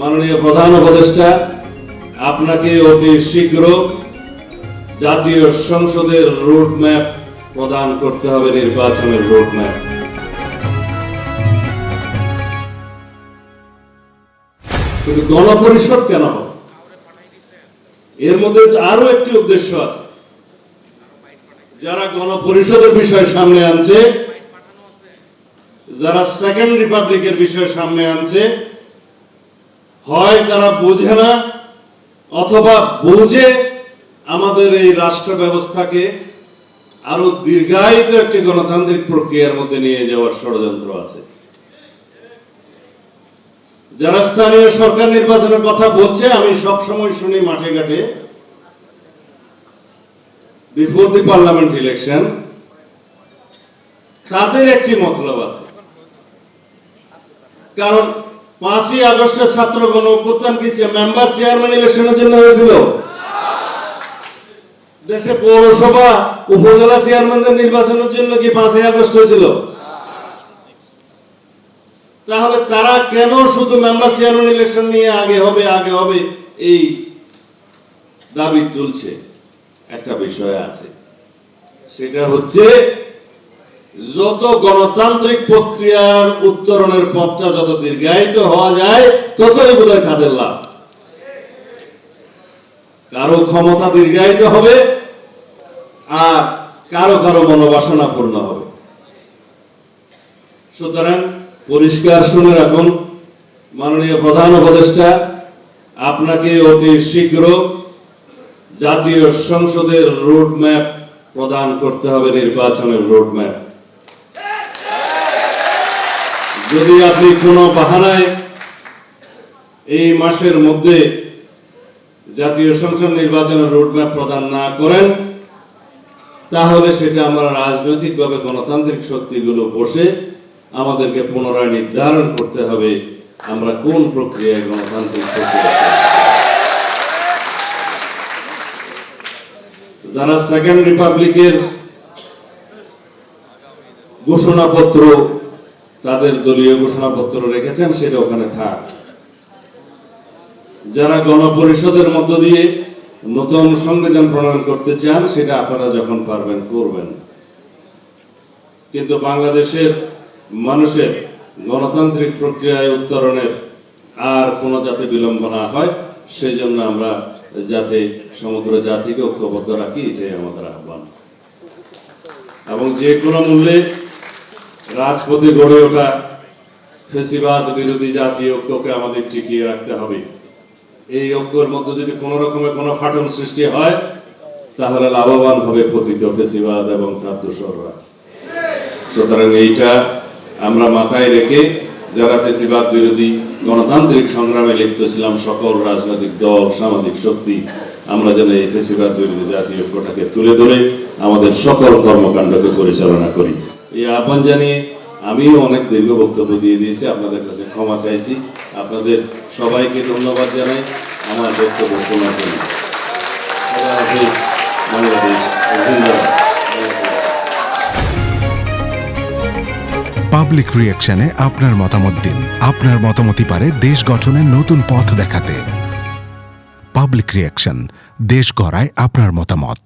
মাননীয় প্রধান উপদেষ্টা, আপনাকে অতি শীঘ্র জাতীয় সংসদের রোড ম্যাপ প্রদান করতে হবে, নির্বাচনের রোড ম্যাপ কিন্তু গণপরিষদ কেন? এর মধ্যে আরও একটি উদ্দেশ্য আছে। যারা গণপরিষদের বিষয় সামনে আনছে, যারা সেকেন্ড রিপাবলিকের বিষয় সামনে আনছে হয় তারা বোঝে না, অথবা বুঝে আমাদের এই রাষ্ট্র ব্যবস্থাকে আরও দীর্ঘায়িত একটি গণতান্ত্রিক প্রক্রিয়ার মধ্যে নিয়ে যাওয়ার ষড়যন্ত্র আছে। যারা স্থানীয় সরকার নির্বাচনের কথা বলছে, আমি সব সময় শুনি মাঠে ঘাটে বিফোর দি পার্লামেন্ট ইলেকশন তাদের একটি মতলব আছে। কারণ পাঁচই আগস্টের ছাত্র গণ অভ্যুত্থান কি মেম্বার চেয়ারম্যান ইলেকশনের জন্য হয়েছিল? দেশে পৌরসভা উপজেলা চেয়ারম্যানদের নির্বাচনের জন্য কি পাঁচই আগস্ট হয়েছিল? তাহলে তারা কেন শুধু মেম্বার চেয়ারম্যান ইলেকশন নিয়ে আগে হবে আগে হবে এই দাবি তুলছে? একটা বিষয় আছে। সেটা হচ্ছে যত গণতান্ত্রিক প্রক্রিয়ার উত্তরণের পথটা যত দীর্ঘায়িত হওয়া যায়, ততই বোধহয় তাদের লাভ। কারও ক্ষমতা দীর্ঘায়িত হবে, আর কারও কারও মনোবাসনা পূর্ণ হবে। সুতরাং পরিষ্কার শুনে রাখুন, মাননীয় প্রধান উপদেষ্টা, আপনাকে অতি শীঘ্র জাতীয় সংসদের রোড ম্যাপ প্রদান করতে হবে, নির্বাচনের রোড যদি আপনি কোনো বাহানায় এই মাসের মধ্যে জাতীয় সংসদ নির্বাচনের রোডম্যাপ প্রদান না করেন, তাহলে সেটা আমরা রাজনৈতিকভাবে গণতান্ত্রিক শক্তিগুলো বসে আমাদেরকে পুনরায় নির্ধারণ করতে হবে, আমরা কোন প্রক্রিয়ায় গণতান্ত্রিক চাই। যারা সেকেন্ড রিপাবলিকের ঘোষণাপত্র তাদের দলীয় ঘোষণাপত্র রেখেছেন, সেটা ওখানে থাক। যারা গণপরিষদের মধ্য দিয়ে নতুন সংবিধান প্রণয়ন করতে চান, সেটা আপনারা যখন পারবেন, করবেন। কিন্তু বাংলাদেশের মানুষের গণতান্ত্রিক প্রক্রিয়ায় উত্তরণের আর কোনো যাতে বিলম্ব না হয় সেই জন্য আমরা যাতে সমগ্র জাতিকে ঐক্যবদ্ধ রাখি, এটাই আমাদের আহ্বান। এবং যে কোনো মূল্যে রাজপথে গড়ে ওঠা ফেসিবাদ বিরোধী জাতীয় ঐক্যকে আমাদের টিকিয়ে রাখতে হবে। এই ঐক্যের মধ্যে যদি কোনো রকমের কোনো ফাটল সৃষ্টি হয়, তাহলে লাভবান হবে পতিত ফেসিবাদ এবং তার দোসররা। সুতরাং এইটা আমরা মাথায় রেখে যারা ফেসিবাদ বিরোধী গণতান্ত্রিক সংগ্রামে লিপ্ত ছিলাম, সকল রাজনৈতিক দল, সামাজিক শক্তি, আমরা যেন এই ফেসিবাদ বিরোধী জাতীয় ঐক্যটাকে তুলে ধরে আমাদের সকল কর্মকাণ্ডকে পরিচালনা করি। এই আহ্বান জানিয়ে আমিও অনেক দীর্ঘ বক্তব্য দিয়ে দিয়েছি। আপনাদের কাছে ক্ষমা চাইছি। আপনাদের সবাইকে ধন্যবাদ জানাই আমার বক্তব্য শোনার জন্য। পাবলিক রিয়াকশনে আপনার মতামত দিন। আপনার মতামতই পারে দেশ গঠনের নতুন পথ দেখাতে। Public reaction. দেশ গড়ায় আপনার মতামত।